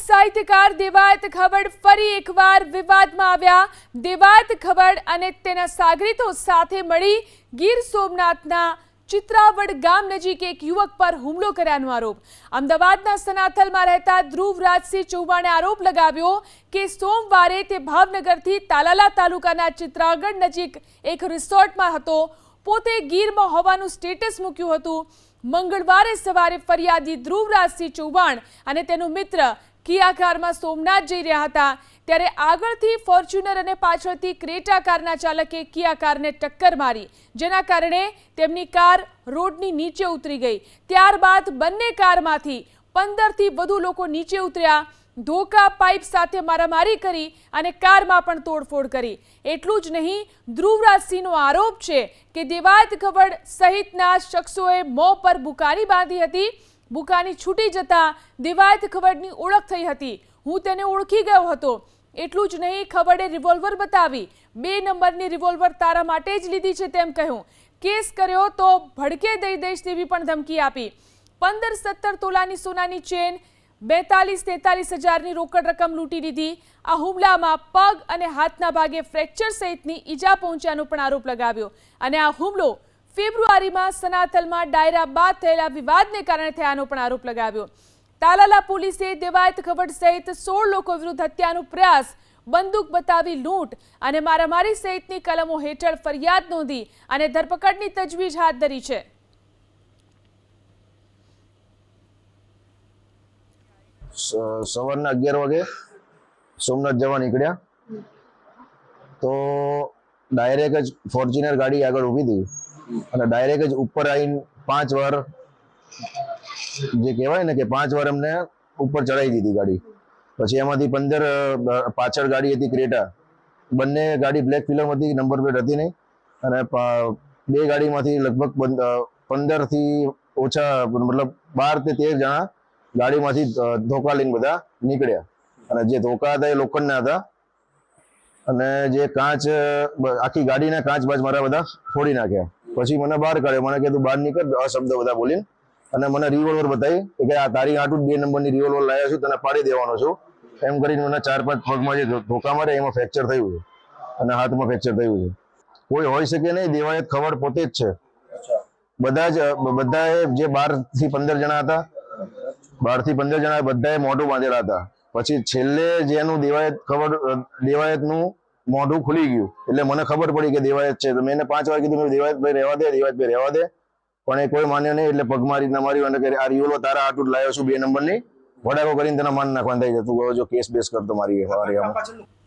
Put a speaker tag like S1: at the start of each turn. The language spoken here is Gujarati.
S1: સાહિત્યકાર દેવાયત ખબડ ફરી એકવાર વિવાદમાં આવ્યા. દેવાયત ખબડ અને તેના સાગરીતો સાથે મળી ગીર સોમનાથના ચિત્રાવડ ગામ નજીક એક યુવક પર હુમલો કર્યાનો આરોપ. અમદાવાદના સનાથલમાં રહેતા ધ્રુવરાજસિંહ ચૌહાણે આરોપ લગાવ્યો કે સોમવારે તે ભાવનગરથી તાલાલા તાલુકાના ચિત્રાગઢ નજીક એક રિસોર્ટમાં હતો. પોતે ગીરમાં હોવાનું સ્ટેટસ મૂક્યું હતું. મંગળવારે સવારે ફરિયાદી ધ્રુવરાજસિંહ ચૌહાણ અને તેનો મિત્ર કિયા કારમાં સોમનાથ જઈ રહ્યા હતા. ત્યારે આગળથી ફોર્ચ્યુનર અને પાછળથી ક્રેટા કારના ચાલકે કિયા કારને ટક્કર મારી. જેના કારણે તેમની કાર રોડની નીચે ઉતરી ગઈ. ત્યારબાદ બંને કારમાંથી પંદરથી વધુ લોકો નીચે ઉતર્યા. ધોકા, પાઇપ સાથે મારામારી કરી અને કારમાં પણ તોડફોડ કરી. એટલું જ નહીં, ધ્રુવરાજસિંહનો આરોપ છે કે દેવાયત ખવડ સહિતના શખ્સોએ મોં પર બુકારી બાંધી હતી. બુકાની છૂટી જતા દિવાયત ખબડની ઓળખ થઈ હતી. હું તેને ઓળખી ગયો હતો. એટલું જ નહીં ખબડે રિવોલ્વર બતાવી, બે નંબરની રિવોલ્વર તારા માટે જ લીધી છે તેમ કહ્યું. કેસ કર્યો તો ભડકે દઈ દઈશ તેવી પણ ધમકી આપી. પંદર સત્તર તોલાની સોનાની ચેન, બેતાલીસ તેતાલીસ હજારની રોકડ રકમ લૂંટી લીધી આ હુમલામાં પગ અને હાથના ભાગે ફ્રેક્ચર સહિતની ઈજા પહોંચ્યાનો પણ આરોપ લગાવ્યો. અને આ હુમલો ફેબ્રુઆરીમાં સનાથલમાં ડાયરા બાદ થયેલા વિવાદને કારણે થયાનો પણ આરોપ લગાવ્યો. તાલાલા પોલીસે દેવાયત ખબડ સહિત સોળ લોકો વિરુદ્ધ હત્યાનો પ્રયાસ, બંદૂક બતાવી લૂંટ અને મારામારી સહિતની કલમો હેઠળ ફરિયાદ નોંધી અને ધરપકડની તજવીજ હાથ ધરી છે.
S2: સવારના અગિયાર વાગે સોમનાથ જવા નીકળ્યા. તો ડાયરેક્ટ જ ફોર્ચ્યુનર ગાડી આગળ ઊભી હતી. અને ડાયરેક્ટ જ ઉપર આવીને પાંચ વાર જે કહેવાય ને કે પાંચ વાર અમને ઉપર ચડાવી દીધી ગાડી. પછી એમાંથી પંદર પાછળ ગાડી હતી ક્રેટા. બંને ગાડી બ્લેક ફિલ્મ હતી નંબર પ્લેટ હતી નહીં. અને બે ગાડીમાંથી લગભગ પંદરથી ઓછા, મતલબ બાર તે તેર જણા ગાડીમાંથી ધોકા લઈને બધા નીકળ્યા. અને જે ધોકા હતા એ લોખંડના હતા. અને જે કાચ આખી ગાડીના કાચ બાજ મારા બધા ફોડી નાખ્યા. પછી મને બહાર કાઢ્યો. મને કીધું બહાર નીકળ આ શબ્દ બધા બોલીને. અને મને રિવોલ્વર બતાવી કે આ તારી આટું બે નંબરની રિવોલ્વર લાવ્યા છું તને પાડી દેવાનો છું. એમ કરીને મને ચાર પાંચ પગમાં જે ધોકા મારે એમાં ફ્રેક્ચર થયું છે. અને હાથમાં ફ્રેક્ચર થયું છે. કોઈ હોઈ શકે નહીં દેવાયત ખબર પોતે જ છે. બધા જ બધા જે બારથી પંદર જણા હતા બારથી પંદર જણા બધાએ મોઢું બાંધેલા હતા. પછી છેલ્લે જેનું દેવાયત ખબર દેવાયતનું મોઢું ખુલી ગયું. એટલે મને ખબર પડી કે દેવાયત છે. તો મેં એને પાંચ વાર કીધું દેવાયતભાઈ દેવાયત ભાઈ રહેવા દે દેવાયતભાઈ રહેવા દે. પણ એ કોઈ માન્યો નહીં એટલે પગમારી રીતના માર્યું અને આ રિયોલો તારા આટલું લાવ્યો છું બે નંબરની. વડાકો કરીને તેના માન નાખવાનું થઈ જતું જો કેસ બેસ કરતો મારી